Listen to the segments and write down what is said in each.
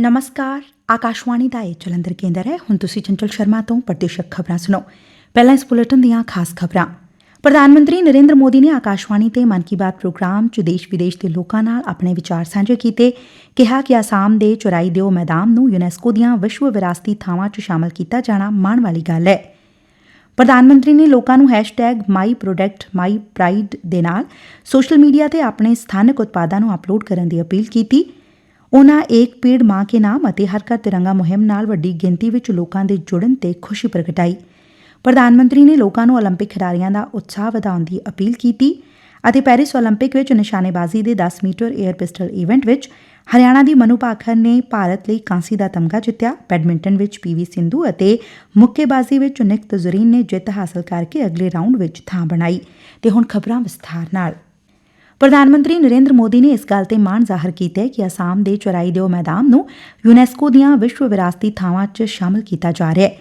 ਨਮਸਕਾਰ ਆਕਾਸ਼ਵਾਣੀ ਦਾ ਇਹ ਜਲੰਧਰ ਕੇਂਦਰ ਹੈ ਹੁਣ ਤੁਸੀਂ ਚੰਚਲ ਸ਼ਰਮਾ ਤੋਂ ਪ੍ਰਤੀਸ਼ਕ ਖਬਰਾਂ ਸੁਣੋ ਪਹਿਲਾਂ ਇਸ ਬੁਲੇਟਿਨ ਦੀਆਂ ਖਾਸ ਖਬਰਾਂ ਪ੍ਰਧਾਨ ਮੰਤਰੀ ਨਰਿੰਦਰ ਮੋਦੀ ਨੇ ਆਕਾਸ਼ਵਾਣੀ ਤੇ ਮਨ ਕੀ ਬਾਤ ਪ੍ਰੋਗਰਾਮ 'ਚ ਦੇਸ਼ ਵਿਦੇਸ਼ ਦੇ ਲੋਕਾਂ ਨਾਲ ਆਪਣੇ ਵਿਚਾਰ ਸਾਂਝੇ ਕੀਤੇ ਕਿਹਾ ਕਿ ਆਸਾਮ ਦੇ ਚੁਰਾਈ ਦਿਓ ਮੈਦਾਨ ਨੂੰ ਯੂਨੈਸਕੋ ਦੀਆਂ ਵਿਸ਼ਵ ਵਿਰਾਸਤੀ ਥਾਵਾਂ 'ਚ ਸ਼ਾਮਲ ਕੀਤਾ ਜਾਣਾ ਮਾਣ ਵਾਲੀ ਗੱਲ ਹੈ ਪ੍ਰਧਾਨ ਮੰਤਰੀ ਨੇ ਲੋਕਾਂ ਨੂੰ #ਮਾਈਪ੍ਰੋਡਕਟਮਾਈਪ੍ਰਾਈਡ ਦੇ ਨਾਲ ਸੋਸ਼ਲ ਮੀਡੀਆ ਤੇ ਆਪਣੇ ਸਥਾਨਕ ਉਤਪਾਦਾਂ ਨੂੰ ਅਪਲੋਡ ਕਰਨ ਦੀ ਅਪੀਲ ਕੀਤੀ ਉਨ੍ਹਾਂ ਏਕ ਪੀੜ ਮਾਂ ਕੇ ਨਾਮ ਅਤੇ ਹਰ ਘਰ ਤਿਰੰਗਾ ਮੁਹਿੰਮ ਨਾਲ ਵੱਡੀ ਗਿਣਤੀ ਵਿੱਚ ਲੋਕਾਂ ਦੇ ਜੁੜਨ ਤੇ ਖੁਸ਼ੀ ਪ੍ਰਗਟਾਈ। ਪ੍ਰਧਾਨ ਮੰਤਰੀ ਨੇ ਲੋਕਾਂ ਨੂੰ 올림픽 ਖਿਡਾਰੀਆਂ ਦਾ ਉਤਸ਼ਾਹ ਵਧਾਉਣ ਦੀ ਅਪੀਲ ਕੀਤੀ ਅਤੇ ਪੈਰਿਸ 올림픽 ਵਿੱਚ ਨਿਸ਼ਾਨੇਬਾਜ਼ੀ ਦੇ 10 ਮੀਟਰ 에ਅਰ ਪਿਸਟਲ ਇਵੈਂਟ ਵਿੱਚ ਹਰਿਆਣਾ ਦੀ ਮਨੂ ਭਾਖਰ ਨੇ ਭਾਰਤ ਲਈ ਕਾਂਸੀ ਦਾ ਤਮਗਾ ਜਿੱਤਿਆ। ਬੈਡਮਿੰਟਨ ਵਿੱਚ ਪੀਵੀ ਸਿੰਧੂ ਅਤੇ ਮੁੱਕੇਬਾਜ਼ੀ ਵਿੱਚ ਨਿਕਤ ਜ਼ਰੀਨ ਨੇ ਜਿੱਤ ਹਾਸਲ ਕਰਕੇ ਅਗਲੇ ਰਾਉਂਡ ਵਿੱਚ ਥਾਂ ਬਣਾਈ। ਤੇ ਹੁਣ ਖਬਰਾਂ ਵਿਸਥਾਰ ਨਾਲ। ਪ੍ਰਧਾਨ ਮੰਤਰੀ ਨਰਿੰਦਰ ਮੋਦੀ ਨੇ ਇਸ ਗੱਲ ਤੇ ਮਾਣ ਜ਼ਾਹਰ ਕੀਤਾ ਹੈ ਕਿ ਅਸਾਮ ਦੇ ਚੁਰਾਈ ਦਿਓ ਮੈਦਾਨ ਨੂੰ ਯੂਨੈਸਕੋ ਦੀਆਂ ਵਿਸ਼ਵ ਵਿਰਾਸਤੀ ਥਾਵਾਂ 'ਚ ਸ਼ਾਮਲ ਕੀਤਾ ਜਾ ਰਿਹਾ ਹੈ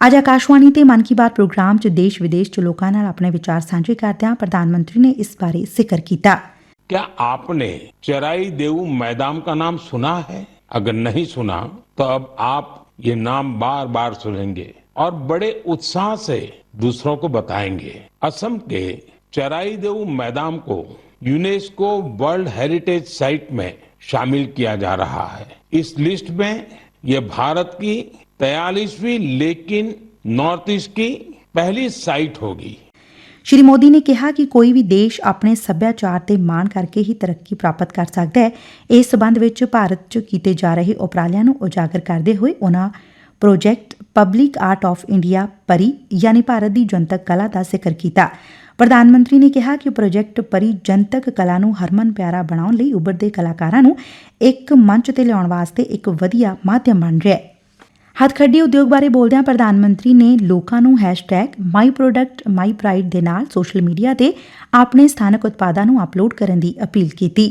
ਅੱਜ ਆਕਾਸ਼ਵਾਣੀ ਤੇ ਮਨ ਕੀ ਬਾਤ ਪ੍ਰੋਗਰਾਮ 'ਚ ਦੇਸ਼ ਵਿਦੇਸ਼ 'ਚ ਲੋਕਾਂ ਨਾਲ ਆਪਣੇ ਵਿਚਾਰ ਸਾਂਝੇ ਕਰਦਿਆਂ ਪ੍ਰਧਾਨ ਮੰਤਰੀ ਨੇ ਇਸ ਬਾਰੇ ਜ਼ਿਕਰ ਕੀਤਾ क्या आपने चराई देऊ मैदान का नाम सुना है अगर नहीं सुना तो अब आप ये नाम बार बार सुनेंगे और बड़े उत्साह से दूसरों को बताएंगे असम के चराई देऊ मैदान को यूनेस्को वर्ल्ड हेरिटेज साइट में शामिल किया जा रहा है इस लिस्ट में ये भारत की तैतालीसवीं लेकिन नॉर्थ ईस्ट की पहली साइट होगी ਸ਼੍ਰੀ ਮੋਦੀ ਨੇ ਕਿਹਾ ਕਿ ਕੋਈ ਵੀ ਦੇਸ਼ ਆਪਣੇ ਸੱਭਿਆਚਾਰ ਤੇ ਮਾਣ ਕਰਕੇ ਹੀ ਤਰੱਕੀ ਪ੍ਰਾਪਤ ਕਰ ਸਕਦਾ ਹੈ ਇਸ ਸਬੰਧ ਵਿੱਚ ਭਾਰਤ 'ਚ ਕੀਤੇ ਜਾ ਰਹੇ ਉਪਰਾਲਿਆਂ ਨੂੰ ਉਜਾਗਰ ਕਰਦੇ ਹੋਏ ਉਨ੍ਹਾਂ project public art of India PARI ਯਾਨੀ ਭਾਰਤ ਦੀ ਜਨਤਕ ਕਲਾ ਦਾ ਜ਼ਿਕਰ ਕੀਤਾ। ਪ੍ਰਧਾਨ ਮੰਤਰੀ ਨੇ ਕਿਹਾ ਕਿ ਪ੍ਰੋਜੈਕਟ ਪਰੀ ਜਨਤਕ ਕਲਾ ਨੂੰ ਹਰਮਨ ਪਿਆਰਾ ਬਣਾਉਣ ਲਈ ਉੱਭਰਦੇ ਕਲਾਕਾਰਾਂ ਨੂੰ ਇੱਕ ਮੰਚ ਤੇ ਲਿਆਉਣ ਵਾਸਤੇ ਇੱਕ ਵਧੀਆ ਮਾਧਿਅਮ ਬਣ ਰਿਹਾ ਹੈ। ਹੱਥਖੱਡੀ ਉਦਯੋਗ ਬਾਰੇ ਬੋਲਦਿਆਂ ਪ੍ਰਧਾਨ ਮੰਤਰੀ ਨੇ ਲੋਕਾਂ ਨੂੰ #ਮਾਈਪ੍ਰੋਡਕਟਮਾਈਪ੍ਰਾਈਡ ਦੇ ਨਾਲ ਸੋਸ਼ਲ ਮੀਡੀਆ ਤੇ ਆਪਣੇ ਸਥਾਨਕ ਉਤਪਾਦਾਂ ਨੂੰ ਅਪਲੋਡ ਕਰਨ ਦੀ ਅਪੀਲ ਕੀਤੀ।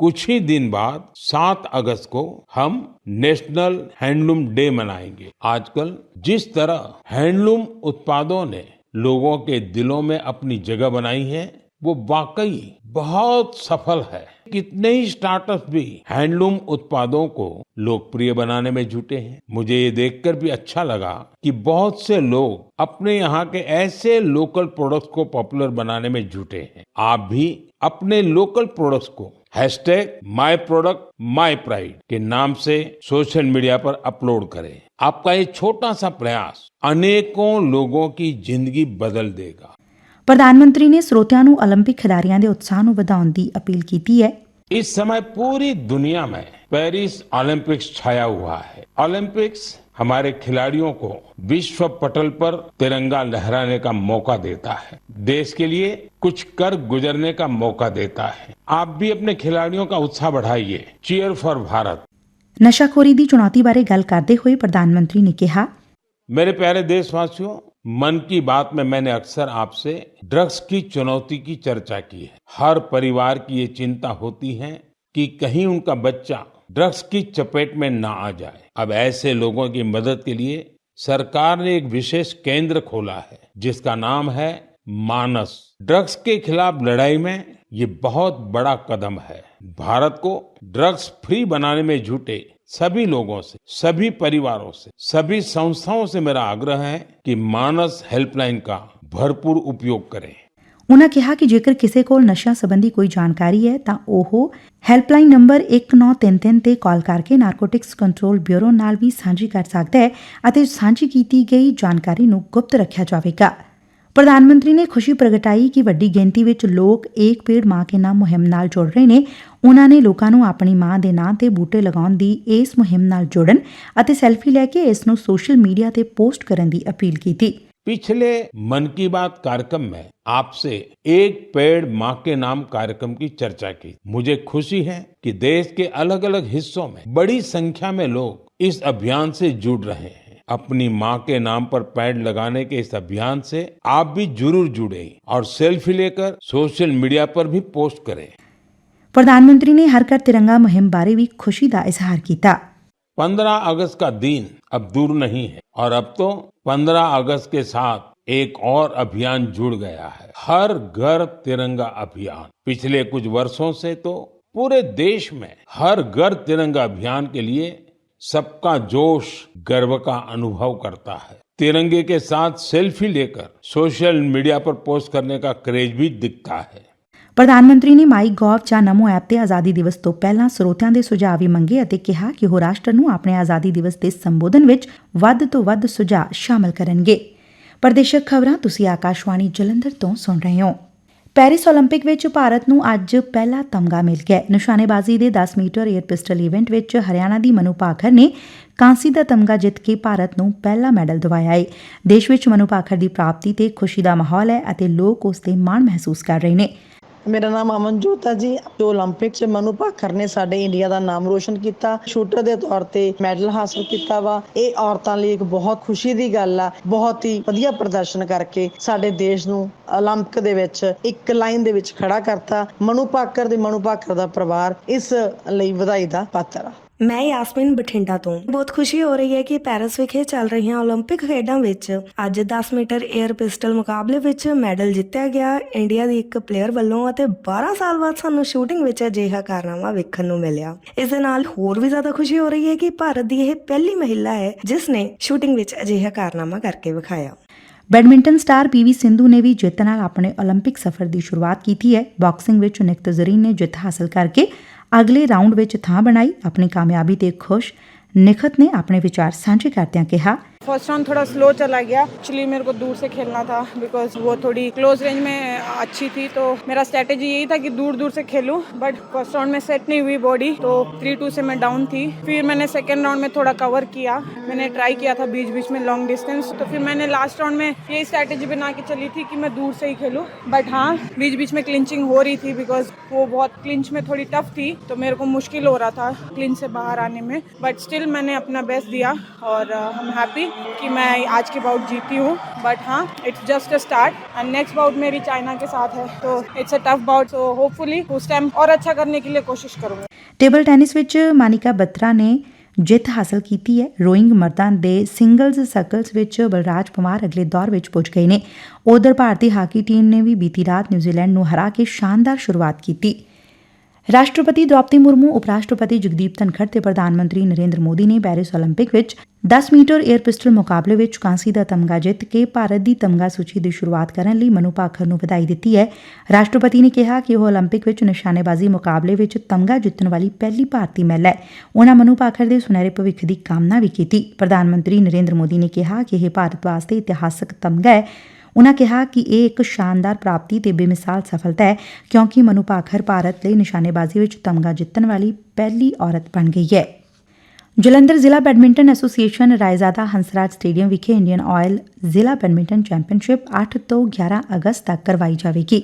कुछ ही दिन बाद 7 अगस्त को हम नेशनल हैंडलूम डे मनाएँगे। आजकल जिस तरह हैंडलूम उत्पादों ने लोगों के दिलों में अपनी जगह बनाई है, वो वाकई बहुत सफल है। कितने ही स्टार्टअप भी हैंडलूम उत्पादों को लोकप्रिय बनाने में जुटे हैं। मुझे ये देखकर भी अच्छा लगा कि बहुत से लोग अपने यहाँ के ऐसे लोकल प्रोडक्ट्स को पॉपुलर बनाने में जुटे हैं। आप भी अपने लोकल प्रोडक्ट्स को hashtag my product my pride के नाम से सोशल मीडिया पर अपलोड करें आपका ये छोटा सा प्रयास अनेकों लोगों की जिंदगी बदल देगा ਪ੍ਰਧਾਨ ਮੰਤਰੀ ਨੇ ਸਰੋਤਿਆਂ ਨੂੰ 올림픽 ਖਿਡਾਰੀਆਂ ਦੇ ਉਤਸ਼ਾਹ ਨੂੰ ਵਧਾਉਣ ਦੀ ਅਪੀਲ ਕੀਤੀ ਹੈ इस समय पूरी दुनिया में पेरिस ओलंपिक्स छाया हुआ है ओलंपिक्स हमारे खिलाड़ियों को विश्व पटल पर तिरंगा लहराने का मौका देता है देश के लिए कुछ कर गुजरने का मौका देता है आप भी अपने खिलाड़ियों का उत्साह बढ़ाइए चीयर फॉर भारत ਨਸ਼ਾਖੋਰੀ ਦੀ ਚੁਣੌਤੀ ਬਾਰੇ ਗੱਲ ਕਰਦੇ ਹੋਏ ਪ੍ਰਧਾਨ ਮੰਤਰੀ ਨੇ ਕਿਹਾ मेरे प्यारे देशवासियों मन की बात में मैंने अक्सर आपसे ड्रग्स की चुनौती की चर्चा की है। हर परिवार की ये चिंता होती है कि कहीं उनका बच्चा ड्रग्स की चपेट में ना आ जाए। अब ऐसे लोगों की मदद के लिए सरकार ने एक विशेष केंद्र खोला है, जिसका नाम है मानस। ड्रग्स के खिलाफ लड़ाई में ये बहुत बड़ा कदम है। भारत को ड्रग्स फ्री बनाने में जुटे सभी लोगों से सभी परिवारों से सभी संस्थाओं से मेरा आग्रह है कि मानस हेल्पलाइन का भरपूर उपयोग करें ਉਨ੍ਹਾਂ ਕਿਹਾ ਕਿ ਜੇਕਰ ਕਿਸੇ ਕੋਲ ਨਸ਼ਿਆਂ ਸੰਬੰਧੀ ਕੋਈ ਜਾਣਕਾਰੀ ਹੈ ਤਾਂ ਉਹ ਹੈਲਪਲਾਈਨ ਨੰਬਰ 1933 ਤੇ ਕਾਲ ਕਰਕੇ ਨਾਰਕੋਟਿਕਸ ਕੰਟਰੋਲ ਬਿਊਰੋ ਨਾਲ ਵੀ ਸਾਂਝੀ ਕਰ ਸਕਦਾ ਹੈ ਅਤੇ ਸਾਂਝੀ ਕੀਤੀ ਗਈ ਜਾਣਕਾਰੀ ਨੂੰ ਗੁਪਤ ਰੱਖਿਆ ਜਾਵੇਗਾ ਪ੍ਰਧਾਨ ਮੰਤਰੀ ਨੇ ਖੁਸ਼ੀ ਪ੍ਰਗਟਾਈ ਕਿ ਵੱਡੀ ਗਿਣਤੀ ਵਿੱਚ ਲੋਕ ਏਕ ਪੇੜ ਮਾਂ ਕੇ ਨਾਮ ਮੁਹਿੰਮ ਨਾਲ ਜੁੜ ਰਹੇ ਨੇ ਉਨ੍ਹਾਂ ਨੇ ਲੋਕਾਂ ਨੂੰ ਆਪਣੀ ਮਾਂ ਦੇ ਨਾਂ ਤੇ ਬੂਟੇ ਲਗਾਉਣ ਦੀ ਇਸ ਮੁਹਿੰਮ ਨਾਲ ਜੁੜਨ ਅਤੇ ਸੈਲਫੀ ਲੈ ਕੇ ਇਸ ਨੂੰ ਸੋਸ਼ਲ ਮੀਡੀਆ ਤੇ ਪੋਸਟ ਕਰਨ ਦੀ ਅਪੀਲ ਕੀਤੀ पिछले मन की बात कार्यक्रम में आपसे एक पेड़ माँ के नाम कार्यक्रम की चर्चा की मुझे खुशी है कि देश के अलग अलग हिस्सों में बड़ी संख्या में लोग इस अभियान से जुड़ रहे हैं अपनी माँ के नाम पर पैड लगाने के इस अभियान से आप भी ज़रूर जुड़े और सेल्फी लेकर सोशल मीडिया पर भी पोस्ट करें। प्रधानमंत्री ने हर कर तिरंगा मुहिम बारे भी खुशी का इजहार किया पंद्रह अगस्त का दिन अब दूर नहीं है और अब तो पंद्रह अगस्त के साथ एक और अभियान जुड़ गया है। हर घर तिरंगा अभियान। पिछले कुछ वर्षों से तो पूरे देश में हर घर तिरंगा अभियान के लिए सबका जोश गर्व का अनुभव करता है तिरंगे के साथ सेल्फी लेकर सोशल मीडिया पर पोस्ट करने का क्रेज भी दिखता है ਪ੍ਰਧਾਨ ਮੰਤਰੀ ਨੇ ਮਾਈ ਗੌਵ ਜਾਂ ਨਮੋ ਐਪ ਤੇ ਆਜ਼ਾਦੀ ਦਿਵਸ ਤੋਂ ਪਹਿਲਾਂ ਸਰੋਤਿਆਂ ਦੇ ਸੁਝਾਅ ਵੀ ਮੰਗੇ ਅਤੇ ਕਿਹਾ ਕਿ ਉਹ ਰਾਸ਼ਟਰ ਨੂੰ ਆਪਣੇ ਆਜ਼ਾਦੀ ਦਿਵਸ ਦੇ ਸੰਬੋਧਨ ਵਿੱਚ ਵੱਧ ਤੋਂ ਵੱਧ ਸੁਝਾਅ ਸ਼ਾਮਲ ਕਰਨਗੇ ਪ੍ਰਦੇਸ਼ਕ ਖਬਰਾਂ ਤੁਸੀਂ ਆਕਾਸ਼ਵਾਣੀ ਜਲੰਧਰ ਤੋਂ ਸੁਣ ਰਹੇ ਹੋ ਪੈਰਿਸ 올림픽 ਵਿੱਚ ਭਾਰਤ ਨੂੰ ਅੱਜ ਪਹਿਲਾ ਤਮਗਾ ਮਿਲ ਗਿਆ ਨਿਸ਼ਾਨੇਬਾਜ਼ੀ ਦੇ 10 ਮੀਟਰ 에ਅਰ ਪਿਸਟਲ ਇਵੈਂਟ ਵਿੱਚ ਹਰਿਆਣਾ ਦੀ ਮਨੂ ਭਾਖਰ ਨੇ ਕਾਂਸੀ ਦਾ ਤਮਗਾ ਜਿੱਤ ਕੇ ਭਾਰਤ ਨੂੰ ਪਹਿਲਾ ਮੈਡਲ ਦਿਵਾਇਆ ਹੈ। ਦੇਸ਼ ਵਿੱਚ ਮਨੂ ਭਾਖਰ ਦੀ ਪ੍ਰਾਪਤੀ ਤੇ ਖੁਸ਼ੀ ਦਾ ਮਾਹੌਲ ਹੈ ਅਤੇ ਲੋਕ ਉਸ ਤੇ ਮਾਣ ਮਹਿਸੂਸ ਕਰ ਰਹੇ ਨੇ। ਮੇਰਾ ਨਾਮ ਅਮਨਜੋਤ ਹੈ ਜੀ ਜੋ 올림픽 'ਚ ਮਨੂ ਭਾਖਰ ਨੇ ਸਾਡੇ ਇੰਡੀਆ ਦਾ ਨਾਮ ਰੋਸ਼ਨ ਕੀਤਾ ਸ਼ੂਟਰ ਦੇ ਤੌਰ ਤੇ ਮੈਡਲ ਹਾਸਲ ਕੀਤਾ ਵਾ ਇਹ ਔਰਤਾਂ ਲਈ ਇੱਕ ਬਹੁਤ ਖੁਸ਼ੀ ਦੀ ਗੱਲ ਆ ਬਹੁਤ ਹੀ ਵਧੀਆ ਪ੍ਰਦਰਸ਼ਨ ਕਰਕੇ ਸਾਡੇ ਦੇਸ਼ ਨੂੰ 올림픽 ਦੇ ਵਿੱਚ ਇੱਕ ਲਾਈਨ ਦੇ ਵਿੱਚ ਖੜਾ ਕਰਤਾ ਮਨੂ ਭਾਕਰ ਦੇ ਮਨੂ ਭਾਕਰ ਦਾ ਪਰਿਵਾਰ ਇਸ ਲਈ ਵਧਾਈ ਦਾ ਪਾਤਰ ਆ ਮੈਂ ਯਾਸਮਿਨ ਬਠਿੰਡਾ ਤੋਂ। ਬਹੁਤ ਖੁਸ਼ੀ ਹੋ ਰਹੀ ਹੈ ਕਿ ਪੈਰਿਸ ਵਿਖੇ ਚੱਲ ਰਹੀਆਂ 올림픽 ਖੇਡਾਂ ਵਿੱਚ ਅੱਜ 10 ਮੀਟਰ 에ਅਰ ਪਿਸਟਲ ਮੁਕਾਬਲੇ ਵਿੱਚ ਮੈਡਲ ਜਿੱਤਿਆ ਗਿਆ। ਇੰਡੀਆ ਦੀ ਇੱਕ ਪਲੇਅਰ ਵੱਲੋਂ ਅਤੇ 12 ਸਾਲ ਬਾਅਦ ਸਾਨੂੰ ਸ਼ੂਟਿੰਗ ਵਿੱਚ ਅਜਿਹਾ ਕਾਰਨਾਮਾ ਵੇਖਣ ਨੂੰ ਮਿਲਿਆ। ਇਸ ਦੇ ਨਾਲ ਹੋਰ ਵੀ ਜ਼ਿਆਦਾ ਖੁਸ਼ੀ ਹੋ ਰਹੀ ਹੈ ਕਿ ਭਾਰਤ ਦੀ ਇਹ ਪਹਿਲੀ ਮਹਿਲਾ ਹੈ ਜਿਸ ਨੇ ਸ਼ੂਟਿੰਗ ਵਿੱਚ ਅਜਿਹਾ ਕਾਰਨਾਮਾ ਕਰਕੇ ਵਿਖਾਇਆ। ਬੈਡਮਿੰਟਨ ਸਟਾਰ ਪੀਵੀ ਸਿੰਧੂ ਨੇ ਵੀ ਜਿੱਤ ਨਾਲ ਆਪਣੇ 올림픽 ਸਫ਼ਰ ਦੀ ਸ਼ੁਰੂਆਤ ਕੀਤੀ ਹੈ ਬਾਕਸਿੰਗ ਵਿੱਚ ਨਿਕਤ ਜ਼ਰੀਨ ਨੇ ਜਿੱਤ ਹਾਸਲ ਕਰਕੇ ਅਗਲੇ ਰਾਊਂਡ ਵਿੱਚ ਥਾਂ ਬਣਾਈ ਆਪਣੀ ਕਾਮਯਾਬੀ ਤੇ ਖੁਸ਼ ਨਿਖਤ ਨੇ ਆਪਣੇ ਵਿਚਾਰ ਸਾਂਝੇ ਕਰਦਿਆਂ ਕਿਹਾ फ़र्स्ट राउंड थोड़ा स्लो चला गया। एक्चुअली मेरे को दूर से खेलना था बिकॉज़ वो थोड़ी क्लोज रेंज में अच्छी थी तो मेरा स्ट्रेटेजी यही था कि दूर दूर से खेलूं बट फ़र्स्ट राउंड में सेट नहीं हुई बॉडी तो थ्री टू से मैं डाउन थी। फिर मैंने सेकेंड राउंड में थोड़ा कवर किया। मैंने ट्राई किया था बीच बीच में लॉन्ग डिस्टेंस तो फिर मैंने लास्ट राउंड में यही स्ट्रेटेजी बना के चली थी कि मैं दूर से ही खेलूं। बट हाँ बीच बीच में क्लिंचिंग हो रही थी बिकॉज़ वो बहुत क्लिंच में थोड़ी टफ थी तो मेरे को मुश्किल हो रहा था क्लिंच से बाहर आने में। बट स्टिल मैंने अपना बेस्ट दिया और हम हैप्पी कि मैं आज के बाउट जीती हूँ बट हाँ it's just a start and next bout मेरी चाइना के साथ है तो it's a tough bout so hopefully उस टाइम और अच्छा करने के लिए कोशिश करूँगी ਟੇਬਲ ਟੈਨਿਸ ਵਿੱਚ ਮਾਨਿਕਾ ਬੱਤਰਾ ਨੇ ਜਿੱਤ ਹਾਸਲ ਕੀਤੀ ਹੈ ਰੋਇੰਗ ਮਰਦਾਂ ਦੇ ਸਿੰਗਲਜ਼ ਸਰਕਲਸ ਵਿੱਚ ਬਲਰਾਜ ਪਵਾਰ ਅਗਲੇ ਦੌਰ ਵਿੱਚ ਪੁੱਜ ਗਏ ਨੇ ਉਧਰ ਭਾਰਤੀ ਹਾਕੀ ਟੀਮ ਨੇ ਵੀ ਬੀਤੀ ਰਾਤ ਨਿਊਜ਼ੀਲੈਂਡ ਨੂੰ ਹਰਾ ਕੇ ਸ਼ਾਨਦਾਰ ਸ਼ੁਰੂਆਤ ਕੀਤੀ ਰਾਸ਼ਟਰਪਤੀ ਦ੍ਰੋਪਦੀ ਮੁਰਮੂ ਉਪ ਰਾਸ਼ਟਰਪਤੀ ਜਗਦੀਪ ਧਨਖੜ ਤੇ ਪ੍ਰਧਾਨ ਮੰਤਰੀ ਨਰਿੰਦਰ ਮੋਦੀ ਨੇ ਪੈਰਿਸ 올림픽 ਵਿੱਚ 10 ਮੀਟਰ 에ਅਰ ਪਿਸਟਲ ਮੁਕਾਬਲੇ ਵਿੱਚ ਕਾਂਸੀ ਦਾ ਤਮਗਾ ਜਿੱਤ ਕੇ ਭਾਰਤ ਦੀ ਤਮਗਾ ਸੂਚੀ ਦੀ ਸ਼ੁਰੂਆਤ ਕਰਨ ਲਈ ਮਨੂ ਭਾਖਰ ਨੂੰ ਵਧਾਈ ਦਿੱਤੀ ਹੈ। ਰਾਸ਼ਟਰਪਤੀ ਨੇ ਕਿਹਾ ਕਿ ਉਹ 올림픽 ਵਿੱਚ ਨਿਸ਼ਾਨੇਬਾਜ਼ੀ ਮੁਕਾਬਲੇ ਵਿੱਚ ਤਮਗਾ ਜਿੱਤਣ ਵਾਲੀ ਪਹਿਲੀ ਭਾਰਤੀ ਮਹਿਲਾ ਹੈ। ਉਹਨਾਂ ਮਨੂ ਭਾਖਰ ਦੇ ਸੁਨਹਿਰੇ ਭਵਿੱਖ ਦੀ ਕਾਮਨਾ ਵੀ ਕੀਤੀ। ਪ੍ਰਧਾਨ ਮੰਤਰੀ ਨਰਿੰਦਰ ਮੋਦੀ ਨੇ ਕਿਹਾ ਕਿ ਇਹ ਭਾਰਤ ਵਾਸਤੇ ਇਤਿਹਾਸਕ ਤਮਗਾ ਹੈ। ਉਨ੍ਹਾਂ ਕਿਹਾ ਕਿ ਇਹ ਇਕ ਸ਼ਾਨਦਾਰ ਪ੍ਰਾਪਤੀ ਤੇ ਬੇਮਿਸਾਲ ਸਫਲਤਾ ਐ ਕਿਉਂਕਿ ਮਨੁ ਭਾਖਰ ਭਾਰਤ ਲਈ ਨਿਸ਼ਾਨੇਬਾਜ਼ੀ ਵਿੱਚ ਤਮਗਾ ਜਿੱਤਣ ਵਾਲੀ ਪਹਿਲੀ ਔਰਤ ਬਣ ਗਈ ਹੈ। ਜਲੰਧਰ ਜ਼ਿਲ੍ਹਾ badminton association Raizada Hansraj stadium ਵਿਖੇ ਇੰਡੀਅਨ ਆਇਲ ਜ਼ਿਲ੍ਹਾ ਬੈਡਮਿੰਟਨ ਚੈਂਪੀਅਨਸ਼ਿਪ 8 ਤੋਂ 11 ਅਗਸਤ ਤੱਕ ਕਰਵਾਈ ਜਾਵੇਗੀ।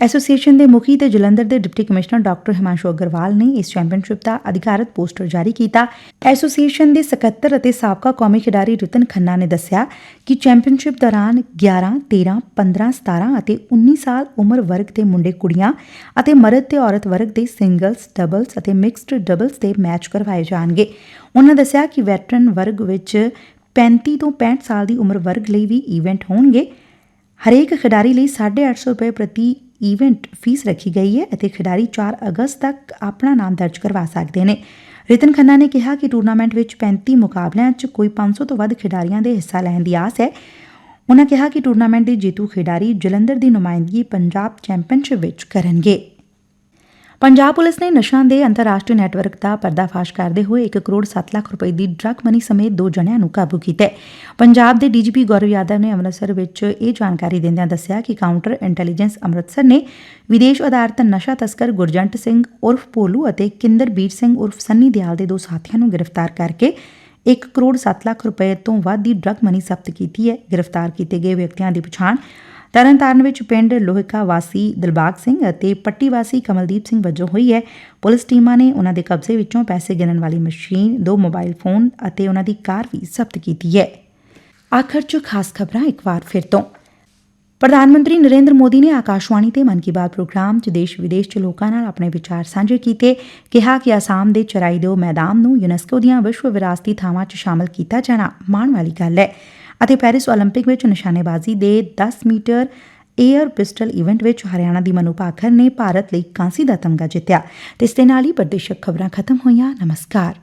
ਐਸੋਸੀਏਸ਼ਨ ਦੇ ਮੁਖੀ ਤੇ ਜਲੰਧਰ ਦੇ deputy commissioner doctor Himanshu Agarwal ਨੇ ਇਸ ਚੈਂਪੀਅਨਸ਼ਿਪ ਦਾ ਅਧਿਕਾਰਤ ਪੋਸਟਰ ਜਾਰੀ ਕੀਤਾ। ਐਸੋਸੀਏਸ਼ਨ ਦੇ ਸਕੱਤਰ ਅਤੇ ਸਾਬਕਾ ਕੌਮੀ ਖਿਡਾਰੀ ਰਤਨ ਖੰਨਾ ਨੇ ਦੱਸਿਆ ਕਿ ਚੈਂਪੀਅਨਸ਼ਿਪ ਦੌਰਾਨ 11, 13, 15, 17 ਅਤੇ 19 ਸਾਲ ਉਮਰ ਵਰਗ ਦੇ ਮੁੰਡੇ ਕੁੜੀਆਂ ਅਤੇ ਮਰਦ ਤੇ ਔਰਤ ਵਰਗ ਦੇ ਸਿੰਗਲਸ, ਡਬਲਸ ਅਤੇ ਮਿਕਸਡ ਡਬਲਸ ਦੇ ਮੈਚ ਕਰਵਾਏ ਜਾਣਗੇ। ਉਹਨਾਂ ਦੱਸਿਆ ਕਿ ਵੈਟਰਨ ਵਰਗ ਵਿੱਚ 35 ਤੋਂ 65 ਸਾਲ ਦੀ ਉਮਰ ਵਰਗ ਲਈ ਵੀ ਇਵੈਂਟ ਹੋਣਗੇ। ਹਰੇਕ ਖਿਡਾਰੀ ਲਈ 850 ਰੁਪਏ ਪ੍ਰਤੀ ਇਵੈਂਟ ਫੀਸ ਰੱਖੀ ਗਈ ਹੈ ਅਤੇ ਖਿਡਾਰੀ 4 ਅਗਸਤ ਤੱਕ ਆਪਣਾ ਨਾਮ ਦਰਜ ਕਰਵਾ ਸਕਦੇ ਨੇ। ਰਿਤਨ ਖੰਨਾ ਨੇ ਕਿਹਾ ਕਿ ਟੂਰਨਾਮੈਂਟ ਵਿੱਚ 35 ਮੁਕਾਬਲਿਆਂ 'ਚ ਕੋਈ 500 ਤੋਂ ਵੱਧ ਖਿਡਾਰੀਆਂ ਦੇ ਹਿੱਸਾ ਲੈਣ ਦੀ ਆਸ ਹੈ। ਉਨ੍ਹਾਂ ਕਿਹਾ ਕਿ ਟੂਰਨਾਮੈਂਟ ਦੇ ਜੇਤੂ ਖਿਡਾਰੀ ਜਲੰਧਰ ਦੀ ਨੁਮਾਇੰਦਗੀ ਪੰਜਾਬ ਚੈਂਪੀਅਨਸ਼ਿਪ ਵਿੱਚ ਕਰਨਗੇ। ਪੰਜਾਬ ਪੁਲਿਸ ਨੇ ਨਸ਼ਾ ਦੇ ਅੰਤਰਰਾਸ਼ਟਰੀ ਨੈਟਵਰਕ ਦਾ ਪਰਦਾਫਾਸ਼ ਕਰਦੇ ਹੋਏ 1 ਕਰੋੜ 7 ਲੱਖ ਰੁਪਏ ਦੀ ਡਰੱਗ ਮਨੀ ਸਮੇਤ ਦੋ ਜਣਿਆਂ ਨੂੰ ਕਾਬੂ ਕੀਤਾ ਹੈ। ਪੰਜਾਬ ਦੇ ਡੀਜੀਪੀ ਗੌਰਵ ਯਾਦਵ ਨੇ ਅੰਮ੍ਰਿਤਸਰ ਵਿੱਚ ਇਹ ਜਾਣਕਾਰੀ ਦਿੰਦਿਆਂ ਦੱਸਿਆ ਕਿ ਕਾਊਂਟਰ ਇੰਟੈਲੀਜੈਂਸ ਅੰਮ੍ਰਿਤਸਰ ਨੇ ਵਿਦੇਸ਼ ਅਧਾਰਤ ਨਸ਼ਾ ਤਸਕਰ ਗੁਰਜੰਟ ਸਿੰਘ ਉਰਫ ਭੋਲੂ ਅਤੇ ਕਿੰਦਰਬੀਰ ਸਿੰਘ ਉਰਫ ਸੰਨੀ ਦਿਆਲ ਦੇ ਦੋ ਸਾਥੀਆਂ ਨੂੰ ਗ੍ਰਿਫਤਾਰ ਕਰਕੇ 1 ਕਰੋੜ 7 ਲੱਖ ਰੁਪਏ ਤੋਂ ਵੱਧ ਦੀ ਡਰੱਗ ਮਨੀ ਜ਼ਬਤ ਕੀਤੀ ਹੈ। ਗ੍ਰਿਫਤਾਰ ਕੀਤੇ ਗਏ ਵਿਅਕਤੀਆਂ ਦੀ ਪਛਾਣ ਤਰਨਤਾਰਨ ਵਿੱਚ ਪਿੰਡ ਲੋਹਿਕਾ ਵਾਸੀ ਦਿਲਬਾਗ ਸਿੰਘ ਅਤੇ ਪੱਟੀ ਵਾਸੀ ਕਮਲਦੀਪ ਸਿੰਘ ਵਜੋਂ ਹੋਈ ਹੈ। ਪੁਲਿਸ ਟੀਮਾਂ ਨੇ ਉਹਨਾਂ ਦੇ ਕਬਜ਼ੇ ਵਿੱਚੋਂ ਪੈਸੇ ਗਿਣਨ ਵਾਲੀ ਮਸ਼ੀਨ, ਦੋ ਮੋਬਾਈਲ ਫੋਨ ਅਤੇ ਉਹਨਾਂ ਦੀ ਕਾਰ ਵੀ ਜ਼ਬਤ ਕੀਤੀ ਹੈ। ਆਖਰ 'ਚ ਖਾਸ ਖਬਰਾਂ ਇੱਕ ਵਾਰ ਫਿਰ ਤੋਂ। ਪ੍ਰਧਾਨ ਮੰਤਰੀ ਨਰਿੰਦਰ ਮੋਦੀ ਨੇ ਆਕਾਸ਼ਵਾਣੀ ਤੇ ਮਨ ਕੀ ਬਾਤ ਪ੍ਰੋਗਰਾਮ 'ਚ ਦੇਸ਼ ਵਿਦੇਸ਼ 'ਚ ਲੋਕਾਂ ਨਾਲ ਆਪਣੇ ਵਿਚਾਰ ਸਾਂਝੇ ਕੀਤੇ। ਕਿਹਾ ਕਿ ਆਸਾਮ ਦੇ ਚਰਾਈਦੇਓ ਮੈਦਾਨ ਨੂੰ ਯੂਨੈਸਕੋ ਦੀਆਂ ਵਿਸ਼ਵ ਵਿਰਾਸਤੀ ਥਾਵਾਂ 'ਚ ਸ਼ਾਮਲ ਕੀਤਾ ਜਾਣਾ ਮਾਣ ਵਾਲੀ ਗੱਲ ਹੈ। ਅਤੇ ਪੈਰਿਸ 올림픽 ਵਿੱਚ ਨਿਸ਼ਾਨੇਬਾਜ਼ੀ ਦੇ 10 ਮੀਟਰ 에ਅਰ ਪਿਸਟਲ ਇਵੈਂਟ ਵਿੱਚ ਹਰਿਆਣਾ ਦੀ ਮਨੂ ਭਾਕਰ ਨੇ ਭਾਰਤ ਲਈ ਕਾਂਸੀ ਦਾ ਤਮਗਾ ਜਿੱਤਿਆ। ਤੇ ਇਸ ਦੇ ਨਾਲ ਹੀ ਪ੍ਰਦੇਸ਼ਕ ਖਬਰਾਂ ਖਤਮ ਹੋਈਆਂ। ਨਮਸਕਾਰ।